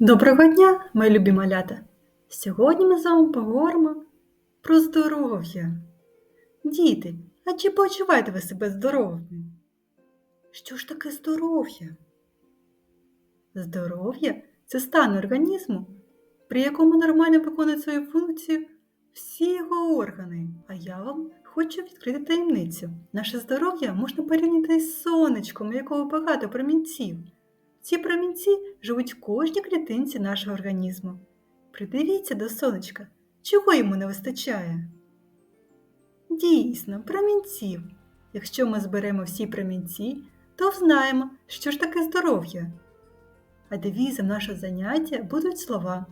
Доброго дня, мої любі малята! Сьогодні ми з вами поговоримо про здоров'я. Діти, а чи почуваєте ви себе здоровими? Що ж таке здоров'я? Здоров'я це стан організму, при якому нормально виконують свою функцію всі його органи. А я вам хочу відкрити таємницю. Наше здоров'я можна порівняти з сонечком, у якого багато промінців. Ці промінці живуть в кожній клітинці нашого організму. Придивіться до сонечка, чого йому не вистачає. Дійсно, промінців. Якщо ми зберемо всі промінці, то знаємо, що ж таке здоров'я. А девізом нашого заняття будуть слова.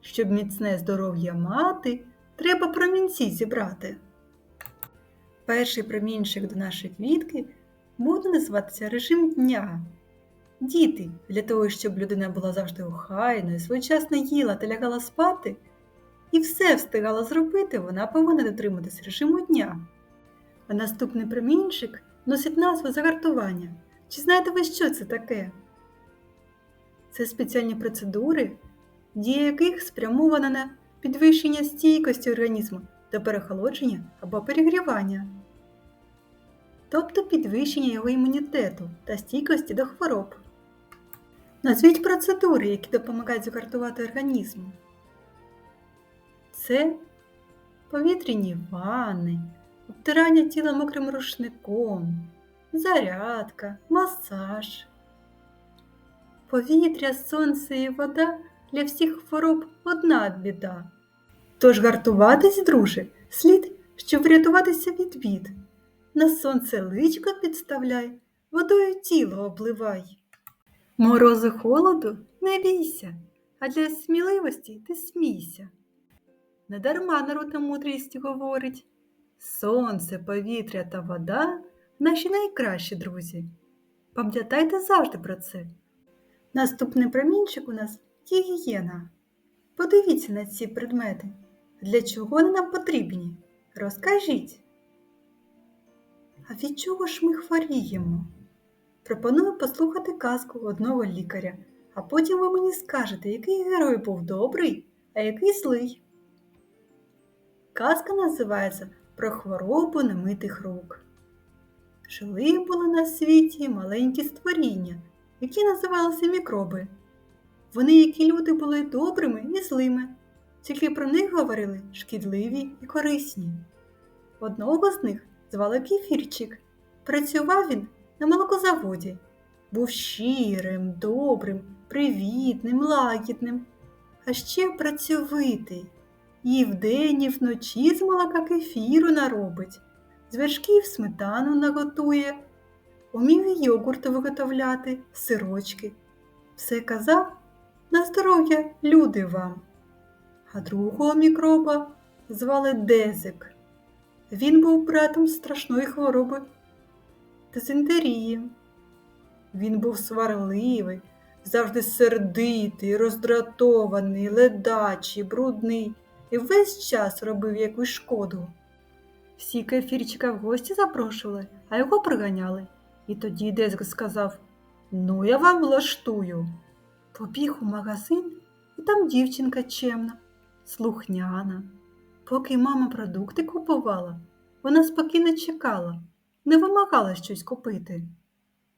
Щоб міцне здоров'я мати, треба промінці зібрати. Перший промінчик до нашої квітки буде називатися режим дня. Діти, для того, щоб людина була завжди охайною, своєчасно їла та лягала спати, і все встигала зробити, вона повинна дотриматися режиму дня. А наступний промінчик носить назву загартування. Чи знаєте ви, що це таке? Це спеціальні процедури, дія яких спрямована на підвищення стійкості організму до перехолодження або перегрівання, тобто підвищення його імунітету та стійкості до хвороб. Назвіть процедури, які допомагають загартувати організм. Це повітряні ванни, обтирання тіла мокрим рушником, зарядка, масаж. Повітря, сонце і вода для всіх хвороб одна біда. Тож гартуватись, друже, слід, щоб врятуватися від бід. На сонце личко підставляй, водою тіло обливай. Морозу холоду не бійся, а для сміливості ти смійся. Недарма народна мудрість говорить Сонце, повітря та вода наші найкращі друзі. Пам'ятайте завжди про це. Наступний промінчик у нас гігієна. Подивіться на ці предмети. Для чого вони нам потрібні? Розкажіть. А від чого ж ми хворіємо? Пропоную послухати казку одного лікаря, а потім ви мені скажете, який герой був добрий, а який злий. Казка називається Про хворобу немитих рук. Жили були на світі маленькі створіння, які називалися мікроби. Вони, як і люди, були добрими і злими, тільки про них говорили шкідливі і корисні. Одного з них звали Кефірчик. Працював він на молокозаводі. Був щирим, добрим, привітним, лагідним, а ще працьовитий. І вдень, і вночі з молока кефіру наробить, з вершків сметану наготує, умів і йогурт виготовляти, сирочки. Все казав на здоров'я люди вам. А другого мікроба звали Дезик. Він був братом страшної хвороби дизентерії. Він був сварливий, завжди сердитий, роздратований, ледачий, брудний і весь час робив якусь шкоду. Всі кефірчика в гості запрошували, а його приганяли. І тоді Дезк сказав Ну, я вам влаштую. Побіг у магазин, і там дівчинка чемна, слухняна. Поки мама продукти купувала, вона спокійно чекала не вимагала щось купити.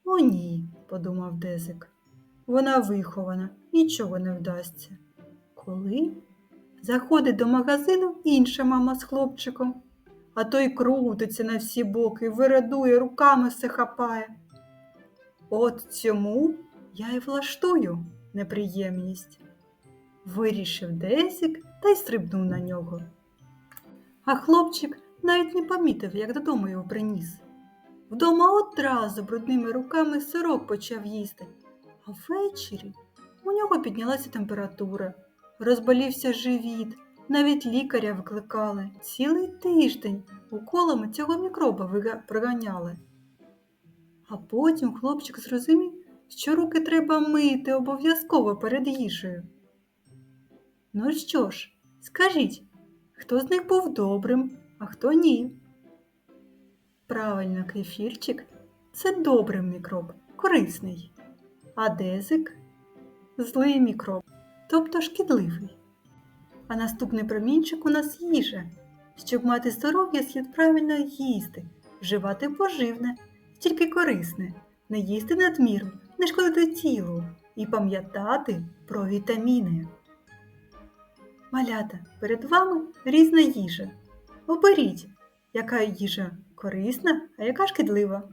О, ні, подумав Дезик. Вона вихована, нічого не вдасться. Коли заходить до магазину інша мама з хлопчиком, а той крутиться на всі боки, вирадує, руками все хапає. От цьому я й влаштую неприємність. Вирішив Дезик та й стрибнув на нього. А хлопчик навіть не помітив, як додому його приніс. Вдома одразу брудними руками сирок почав їсти, а ввечері у нього піднялася температура, розболівся живіт, навіть лікаря викликали. Цілий тиждень уколами цього мікроба проганяли. А потім хлопчик зрозумів, що руки треба мити обов'язково перед їжею. Ну що ж, скажіть, хто з них був добрим, а хто ні? Правильно, кефірчик це добрий мікроб, корисний, а дезик злий мікроб. тобто шкідливий. А наступний промінчик у нас їжа. Щоб мати здоров'я, слід правильно їсти, вживати поживне, тільки корисне, не їсти надміру, не шкодити тілу і пам'ятати про вітаміни. Малята, перед вами різна їжа. Оберіть, яка їжа корисна, а яка шкідлива.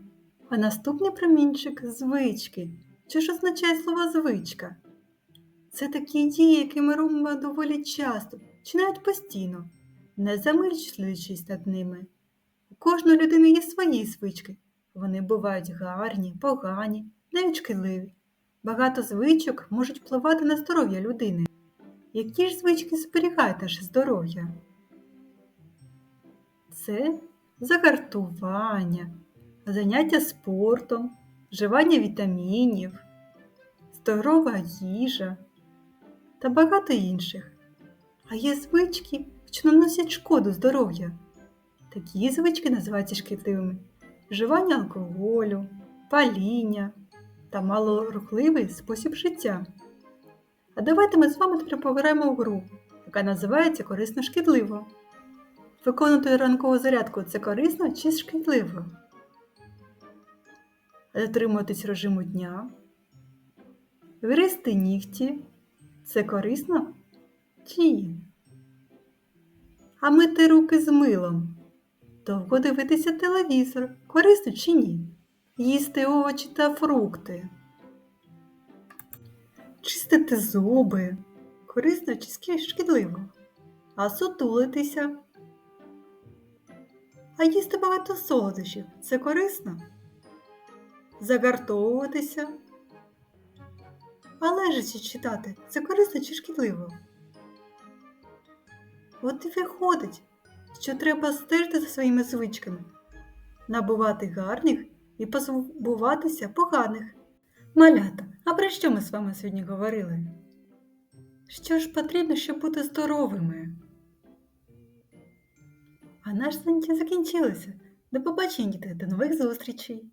А наступний промінчик звички. Що ж означає слово звичка? Це такі дії, які ми робимо доволі часто, чи навіть постійно, не замислюючись над ними. У кожної людини є свої звички. Вони бувають гарні, погані, навіть шкідливі. Багато звичок можуть впливати на здоров'я людини. Які ж звички зберігають наше здоров'я? Це загартування, заняття спортом, вживання вітамінів, здорова їжа та багато інших. А є звички, що наносять шкоду здоров'ю. Такі звички називаються шкідливими вживання алкоголю, паління та малорухливий спосіб життя. А давайте ми з вами тепер пограємо в гру, яка називається корисно шкідливо. Виконувати ранкову зарядку це корисно чи шкідливо? Дотримуватись режиму дня. Гризти нігті це корисно чи ні? А мити руки з милом. Довго дивитися телевізор, корисно чи ні? Їсти овочі та фрукти. Чистити зуби. Корисно чи шкідливо? А сутулитися. А їсти багато солодощів це корисно? Загартовуватися. А лежачи читати це корисно чи шкідливо? От і виходить, що треба стежити за своїми звичками, набувати гарних і позбуватися поганих. Малята, а про що ми з вами сьогодні говорили? Що ж потрібно, щоб бути здоровими? А наш заняття закінчилося. До побачення, діти, до нових зустрічей!